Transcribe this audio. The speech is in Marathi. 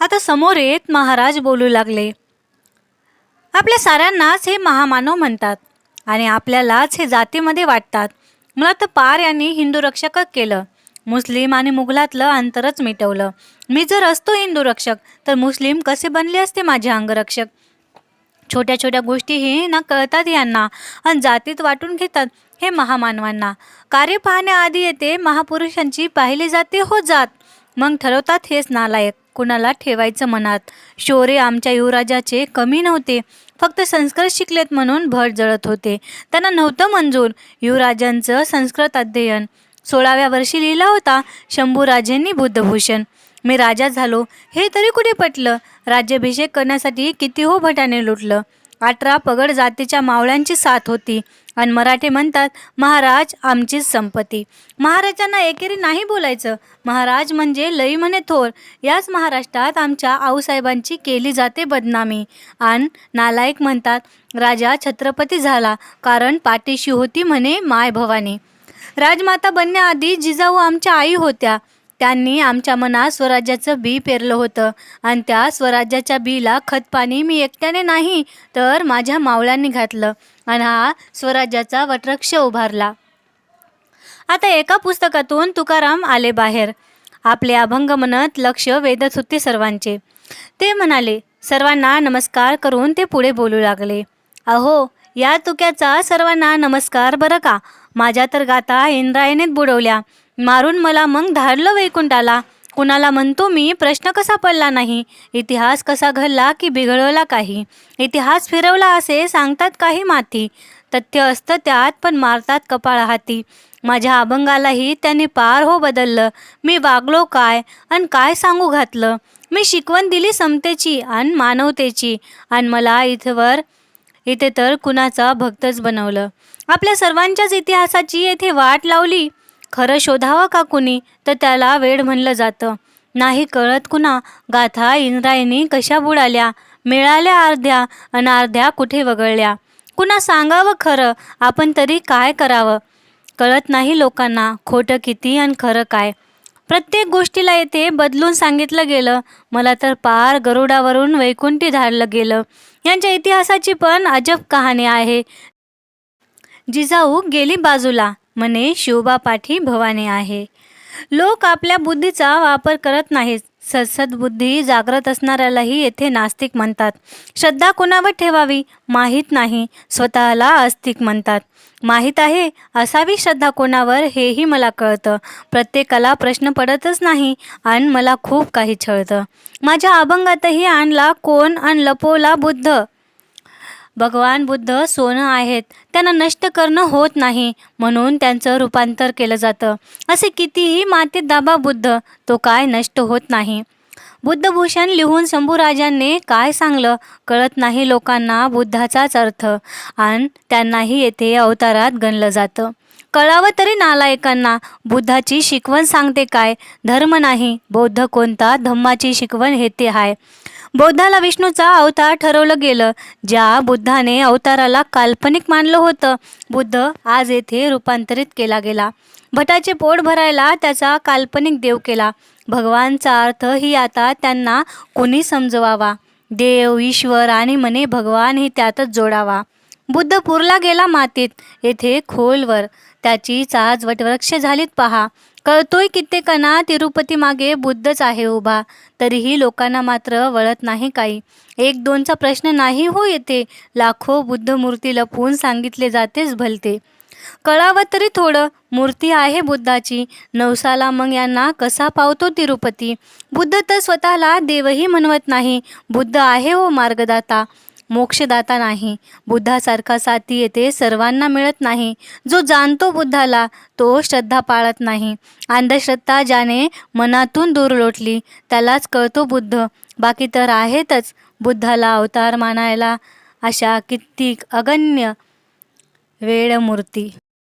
आता समोर येत महाराज बोलू लागले. आपल्या साऱ्यांनाच हे महामानव म्हणतात आणि आपल्यालाच हे जातीमध्ये वाटतात. मला तर पार यांनी हिंदू रक्षकच केलं. मुस्लिम आणि मुघलातलं अंतरच मिटवलं. मी जर असतो हिंदू रक्षक तर मुस्लिम कसे बनले असते माझे अंगरक्षक? छोट्या छोट्या गोष्टीही ना कळतात यांना आणि जातीत वाटून घेतात हे महामानवांना. कार्य पाहण्याआधी येते महापुरुषांची पाहिली जाते हो जात. मग ठरवतात हेच नालायक. कुणाला ठेवायचं मनात. शोरे आमच्या युवराजाचे कमी नव्हते. फक्त संस्कृत शिकलेत म्हणून भर जळत होते. त्यांना नव्हतं मंजूर. युवराजांचं संस्कृत अध्ययन. सोळाव्या वर्षी लिहिला होता शंभूराजेंनी बुद्धभूषण. मी राजा झालो. हे तरी कुठे पटलं? राज्याभिषेक करण्यासाठी किती हो भटाने लुटलं? अठरा पगड जातीच्या मावळ्यांची साथ होती. आणि मराठी म्हणतात महाराज आमचीच संपत्ती. महाराजांना एकेरी नाही बोलायचं. महाराज म्हणजे लई म्हणे थोर. याच महाराष्ट्रात आमच्या आऊसाहेबांची केली जाते बदनामी. आणि नालायक म्हणतात राजा छत्रपती झाला कारण पाठीशी होती म्हणे माय भवानी राजमाता बनण्याआधी जिजाऊ आमच्या आई होत्या. त्यांनी आमच्या मनात स्वराज्याचं बी पेरलं होतं. आणि त्या स्वराज्याच्या बीला खतपाणी मी एकट्याने नाही तर माझ्या मावळ्यांनी घातलं. आणि हा स्वराज्याचा वटवृक्ष उभारला. आता एका पुस्तकातून तुकाराम आले बाहेर. आपले अभंग म्हणत लक्ष वेधत होते सर्वांचे. ते म्हणाले सर्वांना नमस्कार करून ते पुढे बोलू लागले. अहो या तुक्याचा सर्वांना नमस्कार बरं का? माझ्या तर गाता इंद्रायणीत बुडवल्या. मारून मला मग धाडलं वैकुंठाला. कुणाला म्हणतो मी प्रश्न कसा पडला नाही? इतिहास कसा घडला की बिघडवला काही? इतिहास फिरवला असे सांगतात काही माती. तथ्य असतं त्यात पण मारतात कपाळ हाती. माझ्या अभंगालाही त्यांनी पार हो बदललं. मी वागलो काय आणि काय सांगू घातलं? मी शिकवण दिली समतेची आणि मानवतेची. आणि मला इथवर इथे तर कुणाचा भक्तच बनवलं. आपल्या सर्वांच्याच इतिहासाची येथे वाट लावली. खरं शोधावं का कुणी? तर त्याला वेळ म्हणलं जातं. नाही कळत कुणा गाथा इंद्रायणी कशा बुडाल्या? मिळाल्या अर्ध्या अन अर्ध्या कुठे वगळल्या? कुणा सांगावं खरं? आपण तरी काय करावं? कळत नाही लोकांना खोटं किती आणि खरं काय. प्रत्येक गोष्टीला येथे बदलून सांगितलं गेलं. मला तर पार गरुडावरून वैकुंठी धाडलं गेलं. यांच्या इतिहासाची पण अजब कहाणी आहे. जिजाऊ गेली बाजूला. म्हणे शिवबा पाठी भवानी आहे. लोक आपल्या बुद्धीचा वापर करत नाहीत. सद्सद्बुद्धी जागृत असणाऱ्यालाही येथे नास्तिक म्हणतात. श्रद्धा कोणावर ठेवावी? माहीत नाही. स्वतःला अस्तिक म्हणतात. माहीत आहे असावी श्रद्धा कोणावर हेही मला कळतं. प्रत्येकाला प्रश्न पडतच नाही आणि मला खूप काही छळतं. माझ्या अभंगातही आणला कोण आणि लपवला बुद्ध. भगवान बुद्ध सोनं आहेत त्यांना नष्ट करणं होत नाही म्हणून त्यांचं रूपांतर केलं जातं. असे कितीही मातीत दाबा बुद्ध तो काय नष्ट होत नाही. बुद्धभूषण लिहून शंभूराजांनी काय सांगलं? कळत नाही लोकांना बुद्धाचाच अर्थ. आणि त्यांनाही येथे अवतारात गणलं जातं. कळावं तरी नालायकांना. बुद्धाची शिकवण सांगते काय? धर्म नाही. बौद्ध कोणता? धम्माची शिकवण हे ते हाय. बौद्धाला विष्णूचा अवतार ठरवलं गेलं ज्या बुद्धाने अवताराला काल्पनिक मानलं होतं. बुद्ध आज येथे रूपांतरित केला गेला. भटाचे पोट भरायला त्याचा काल्पनिक देव केला. भगवानचा अर्थ ही आता त्यांना कोणी समजवावा? देव ईश्वर आणि मने भगवान ही त्यातच जोडावा. बुद्ध पुरला गेला मातीत. येथे खोलवर त्याची चाच वटवृक्ष झालीत पहा. कळतोय कित्येकांना तिरुपती मागे बुद्धच आहे उभा. तरीही लोकांना मात्र वळत नाही काही. एक दोनचा प्रश्न नाही हो येते. लाखो बुद्ध मूर्ती लपवून सांगितले जातेच भलते. कळावं तरी थोडं. मूर्ती आहे बुद्धाची. नवसाला मग यांना कसा पावतो तिरुपती? बुद्ध तर स्वतःला देवही म्हणवत नाही. बुद्ध आहे हो मार्गदाता. मोक्षदाता नाही. बुद्धासारखा साथी येते सर्वांना मिळत नाही. जो जाणतो बुद्धाला तो श्रद्धा पाळत नाही. अंधश्रद्धा ज्याने मनातून दूर लोटली त्यालाच कळतो बुद्ध. बाकी तर आहेतच बुद्धाला अवतार मानायला अशा कित्येक अगण्य वेळमूर्ती